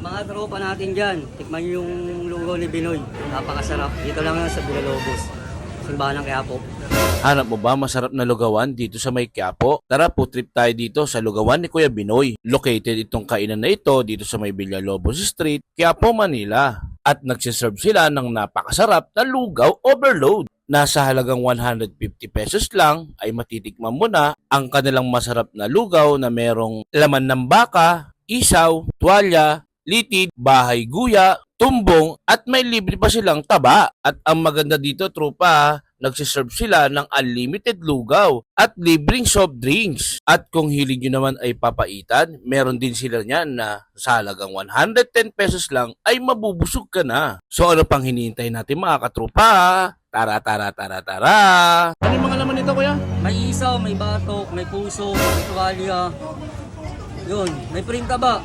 Sa mga tropa natin dyan, tikman nyo yung lugaw ni Binoy. Napakasarap. Dito lang sa Villalobos. Simbahan ng Quiapo. Hanap mo ba masarap na lugawan dito sa may Quiapo? Tara po trip tayo dito sa lugawan ni Kuya Binoy. Located itong kainan na ito dito sa may Villalobos Street, Quiapo, Manila. At nagsiserve sila ng napakasarap na lugaw overload. Nasa halagang 150 pesos lang ay matitikman mo na ang kanilang masarap na lugaw na merong laman ng baka, isaw, tuwalya, litid, bahay guya, tumbong at may libre pa silang taba. At ang maganda dito, tropa, nagsiserve sila ng unlimited lugaw at libreng soft drinks. At kung hilig nyo naman ay papaitan, meron din sila niyan na sa halagang 110 pesos lang ay mabubusog ka na. So ano pang hinihintay natin mga katropa? Tara, tara, tara, tara! Ano yung mga laman nito, kuya? May isaw, may batok, may puso, may tuwalya. Yun, may printa ba?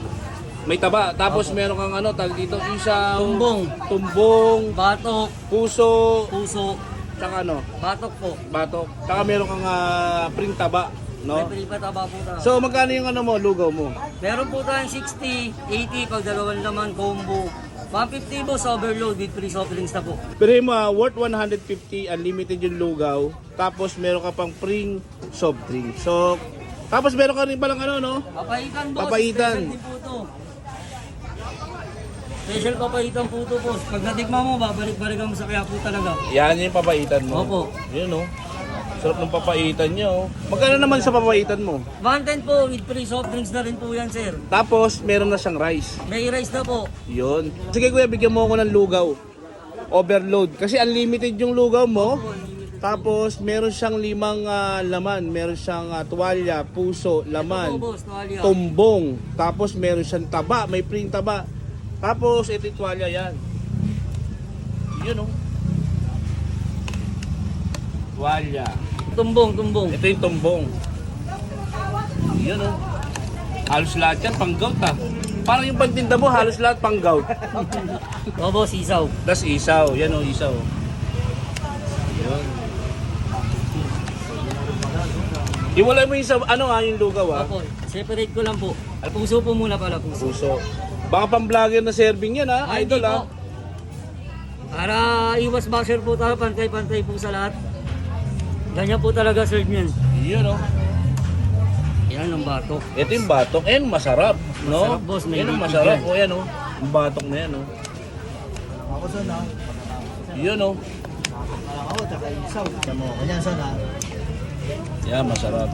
May taba, tapos meron kang ano, tag dito, isaw, Tumbong, tumbong, batok, puso, puso, tsaka ano, batok po. batok. Tsaka meron kang uh, print taba, no? May printa taba po tayo. So magkano yung ano mo, lugaw mo? Meron po tayong 60, 80 pag dalawang naman combo. 150 boss overload with free soft drinks na po. Pero mo, ah, worth 150, unlimited yung lugaw. Tapos meron ka pang free soft drink. So, tapos meron ka rin palang ano, no? Papaitan boss. Papaitan. Special din po to. Special papaitan po to boss. Pag natikma mo, babalik-balikan mo sa kaya po talaga. Yan yung papaitan mo. Opo. Yun, no? Sarap ng papaitan niya, oh. Magkano naman sa papaitan mo? 110 po with free soft drinks na rin po yan sir. Tapos, meron na siyang rice. May rice na po. Yun. Sige kuya, bigyan mo ako ng lugaw. Overload. Kasi unlimited yung lugaw mo. Tapos, meron siyang limang ah, laman. Meron siyang ah, tuwalya, puso, Ito laman, po boss, tuwalya. tumbong. Tapos, meron siyang taba. May print taba. Tapos, ito yung tuwalya yan. Yun, oh. Tuwalya. Tumbong, tumbong. Ito yung tumbong. Yun, oh. Halos lahat yan, pang gout, ah. Parang yung pagtinda mo, halos lahat pang gout. O boss, isaw. Das isaw. Yan o, isaw. Yun. Iwalay mo yung sa, ano nga, yung lugaw ah. Opo, separate ko lang po. Puso po muna pala, puso. Puso. Baka pang vlogger na serving yan ah, Ay, idol hindi ah. po. Para iwas basher po tayo, pantay-pantay po sa lahat. Ganyan po talaga serve niyan. Yun oh. Yan ang batok. Ito yung batok. Eh, masarap. No? Masarap, boss. May yan ang liquid masarap. yan. O yan oh. Yung batok na yan oh. Ako son ha. Yun oh. Ako tsaka isaw. Yan mo. Ganyan son ha. Yeah, masarap.